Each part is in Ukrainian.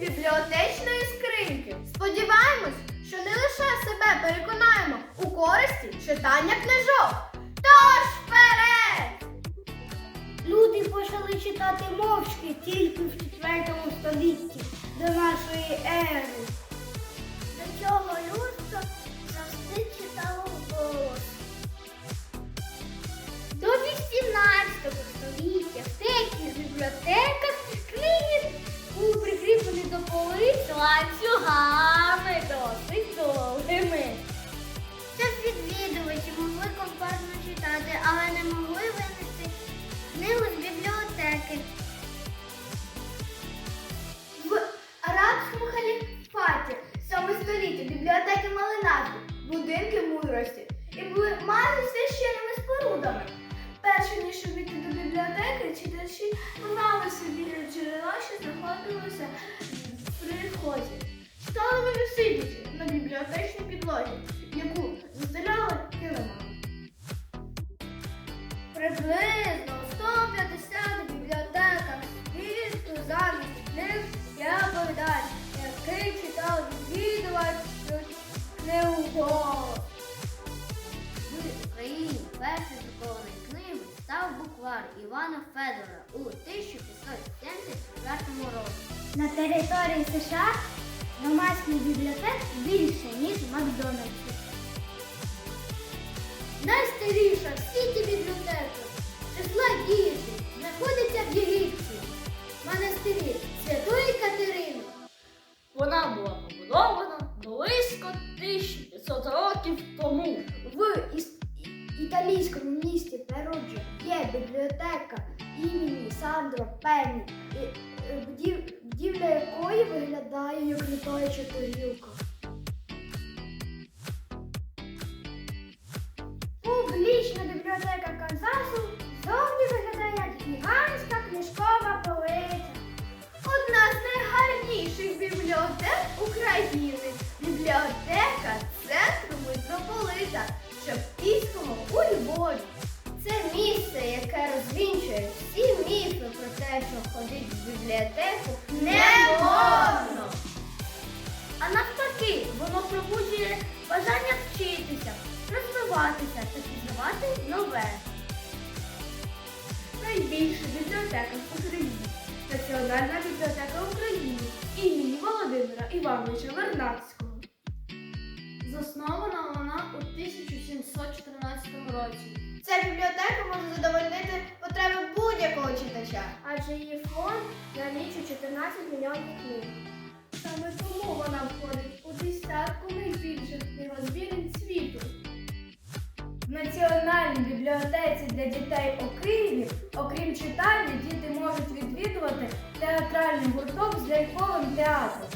бібліотечної скриньки. Сподіваємось, що не лише себе переконаємо у користі читання книжок. Тож вперед! Люди почали читати мовчки тільки в 4 столітті до нашої ери. Джерела, що знаходилися при вході. Вони сидячи на бібліотечній підлозі, яку застеляли килимами. Приблизно у 150 бібліотеках світу замість книг є оповідач, який читав відвідувач книгу голос. В Україні першою друкованою книгою став буквар Івана Федора у 1574 році. На території США громадських бібліотек більше, ніж Макдональдсів. Найстаріша в світі бібліотека числа діючі знаходиться в Єгипті, в монастирі Святої Катерини. Вона була побудована близько 1500 років тому. В італійському місті Перуджа є бібліотека імені Сандро Пенні, будівля якої виглядає як літаюча тарілка. Публічна бібліотека Канзасу зовні виглядає як гігантська книжкова полиця. Одна з найгарніших бібліотек України. Бібліотеку не можна. А навпаки, воно пробуджує бажання вчитися, розвиватися та пізнавати нове. Найбільша бібліотека в Україні. Національна бібліотека України імені Володимира Івановича Вернадського. Заснована вона у 1714 році. Ця бібліотека може задовольнити потреби будь-якого читача, адже її фонд налічує 14 мільйонів книг. Саме тому вона входить у десятку найбільших книгозбірень світу. В Національній бібліотеці для дітей у Києві, окрім читання, діти можуть відвідувати театральний гурток з ляльковим театром,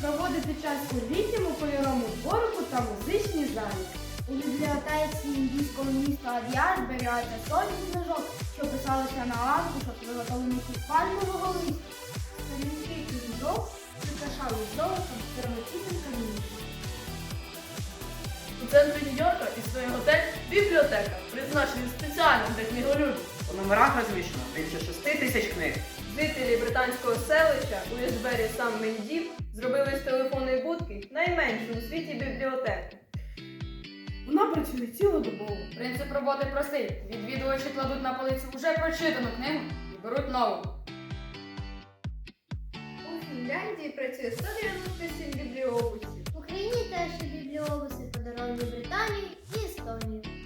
проводити час у літньому кольоровому залі. У бібліотеці індійського міста Ад'яр зберігаються сотні книжок, що писалися на аркушах, виготовлених із пальмового листя. Сторінки книжок прикрашали золотом, дорогоцінним камінням. У центрі Нью-Йорка існує готель бібліотека, призначений спеціально для книголюбів. У номерах розміщено більше 6 тисяч книг. Жителі британського селища у Єсбері сам Мендів зробили з телефонної будки найменшу у світі бібліотеку. Вона працює цілодобово. Принцип роботи простий. Відвідувачі кладуть на полицю вже прочитану книгу і беруть нову. У Фінляндії працює 197 бібліобусів. В Україні теж є бібліобуси подаровані Британії і Естонії.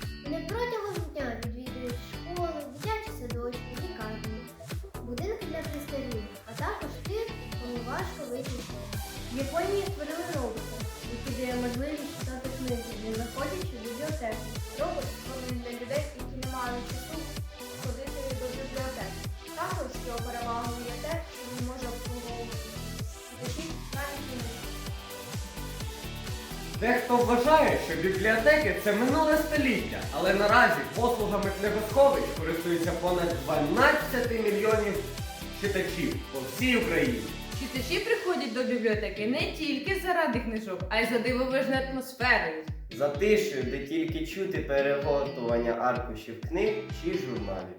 Заходячи в бібліотеку. Для людей, які не мають часу ходити до бібліотеки. Також його перевагою є те, що він може обслуговувати навіть і не Дехто вважає, що бібліотеки це минуле століття, але наразі послугами книгосховищ користуються понад 12 мільйонів читачів по всій Україні. Читачі приходять до бібліотеки не тільки заради книжок, а й за дивовижною атмосферою. За тишею, де тільки чути переготування аркушів книг чи журналів.